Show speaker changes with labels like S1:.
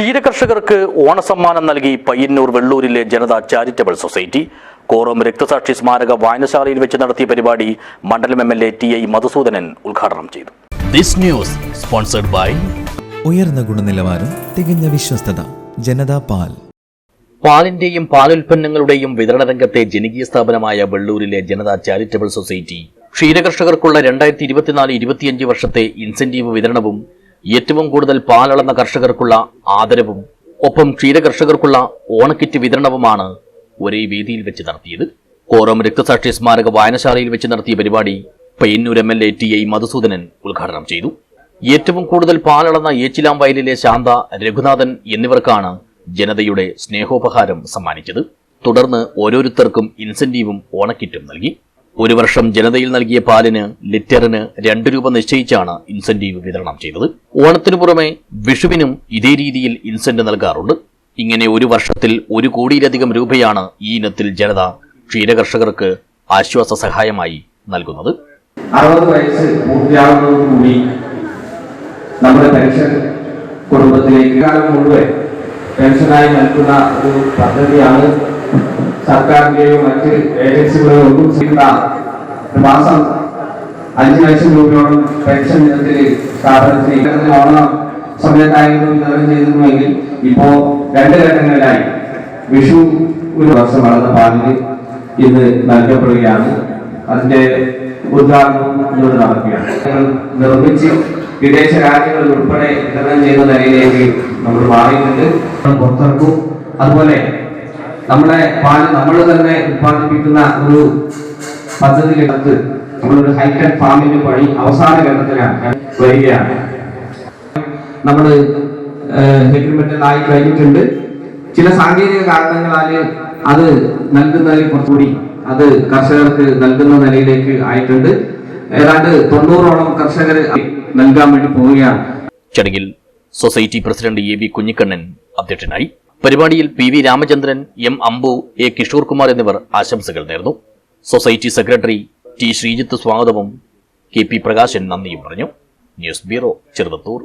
S1: ക്ഷീരകർഷകർക്ക് ഓണസമ്മാനം നൽകി പയ്യന്നൂർ വെള്ളൂരിലെ ജനത ചാരിറ്റബിൾ സൊസൈറ്റി. കോറം രക്തസാക്ഷി സ്മാരക വായനശാലയിൽ വെച്ച് നടത്തിയ പരിപാടി മണ്ഡലം M L A T I Madhusoodanan ഉദ്ഘാടനം ചെയ്തു.
S2: This news sponsored by
S3: ഉയർന്ന ഗുണനിലവാരം തികഞ്ഞ വിശ്വസ്തത ജനതാ പാൽ.
S1: പാലിന്റെയും പാലുൽപ്പന്നങ്ങളുടെയും വിതരണ രംഗത്തെ ജനകീയ സ്ഥാപനമായ വെള്ളൂരിലെ ജനത ചാരിറ്റബിൾ സൊസൈറ്റി. ക്ഷീരകർഷകർക്കുള്ള രണ്ടായിരത്തി ഇരുപത്തിനാല് ഇരുപത്തിയഞ്ച് വർഷത്തെ ഇൻസെന്റീവ് വിതരണവും ഏറ്റവും കൂടുതൽ പാലളന്ന കർഷകർക്കുള്ള ആദരവും ഒപ്പം ക്ഷീരകർഷകർക്കുള്ള ഓണക്കിറ്റ് വിതരണവുമാണ് ഒരേ വേദിയിൽ വെച്ച് നടത്തിയത്. കോറം രക്തസാക്ഷി സ്മാരക വായനശാലയിൽ വെച്ച് നടത്തിയ പരിപാടി Payyanur M L A T I Madhusoodanan ഉദ്ഘാടനം ചെയ്തു. ഏറ്റവും കൂടുതൽ പാലളന്ന ഏച്ചിലാം വയലിലെ ശാന്ത രഘുനാഥൻ എന്നിവർക്കാണ് ജനതയുടെ സ്നേഹോപഹാരം സമ്മാനിച്ചത്. തുടർന്ന് ഓരോരുത്തർക്കും ഇൻസെന്റീവും ഓണക്കിറ്റും നൽകി. ഒരു വർഷം ജനതയിൽ നൽകിയ പാലിന് ലിറ്ററിന് രണ്ട് രൂപ നിശ്ചയിച്ചാണ് ഇൻസെന്റീവ് വിതരണം ചെയ്തത്. ഓണത്തിനു പുറമെ വിഷുവിനും ഇതേ രീതിയിൽ ഇൻസെന്റ് നൽകാറുണ്ട്. ഇങ്ങനെ ഒരു വർഷത്തിൽ ഒരു കോടിയിലധികം രൂപയാണ് ഈ ഇനത്തിൽ ജനത ക്ഷീരകർഷകർക്ക് ആശ്വാസ സഹായമായി നൽകുന്നത്.
S4: അറുപത് വയസ്സ് പൂർത്തിയാകുന്നതോടുകൂടി നമ്മുടെ പെൻഷൻ കുടുംബത്തിലേക്ക് കാലം മുഴുവൻ പെൻഷനായി നൽകുന്ന ഒരു പദ്ധതിയാണ് സർക്കാരിന്റെയോ മറ്റ് ഏജൻസികളെയോ ഒന്നും ചെയ്യുന്ന മാസം അഞ്ചു ലക്ഷം രൂപയോളം പെൻഷൻ ഇനത്തിൽ സ്ഥാപനത്തിന് ഇത്തരത്തിൽ ഓണം സമയത്തായിരുന്നു വിതരണം ചെയ്തിരുന്നുവെങ്കിൽ ഇപ്പോ രണ്ട് ഘട്ടങ്ങളിലായി. വിഷു ഒരു വർഷം വളർന്ന പാലിന് ഇന്ന് നൽകപ്പെടുകയാണ്. അതിന്റെ ഉദ്ഘാടനം ഇന്നോട് നടക്കുകയാണ്. നിർമ്മിച്ച് വിദേശ രാജ്യങ്ങളിൽ ഉൾപ്പെടെ വിതരണം ചെയ്യുന്ന നിലയിലേക്ക് നമ്മൾ മാറിയിട്ടുണ്ട്. പുറത്തിറക്കും. അതുപോലെ നമ്മുടെ പാൽ നമ്മൾ തന്നെ ഉത്പാദിപ്പിക്കുന്ന ഒരു പദ്ധതിക്കകത്ത് നമ്മളൊരു ഹൈടെക് ഫാമിന് വഴി അവസാന ഘട്ടത്തിലാണ്. വരികയാണ്. നമ്മൾ എഗ്രിമെന്റിലായി കഴിഞ്ഞിട്ടുണ്ട്. ചില സാങ്കേതിക കാരണങ്ങളാൽ അത് നൽകുന്നതിൽ കുറച്ചുകൂടി അത് കർഷകർക്ക് നൽകുന്ന നിലയിലേക്ക് ആയിട്ടുണ്ട്. ഏതാണ്ട് തൊണ്ണൂറോളം കർഷകർ നൽകാൻ വേണ്ടി പോവുകയാണ്.
S1: ചടങ്ങിൽ society president A V Kunhikannan അധ്യക്ഷനായി. പരിപാടിയിൽ P V Ramachandran M Ambu A Kishore Kumar എന്നിവർ ആശംസകൾ നേർന്നു. സൊസൈറ്റി സെക്രട്ടറി ടി ശ്രീജിത്ത് സ്വാഗതവും കെ പി പ്രകാശൻ നന്ദിയും പറഞ്ഞു. News bureau Cheruvathur.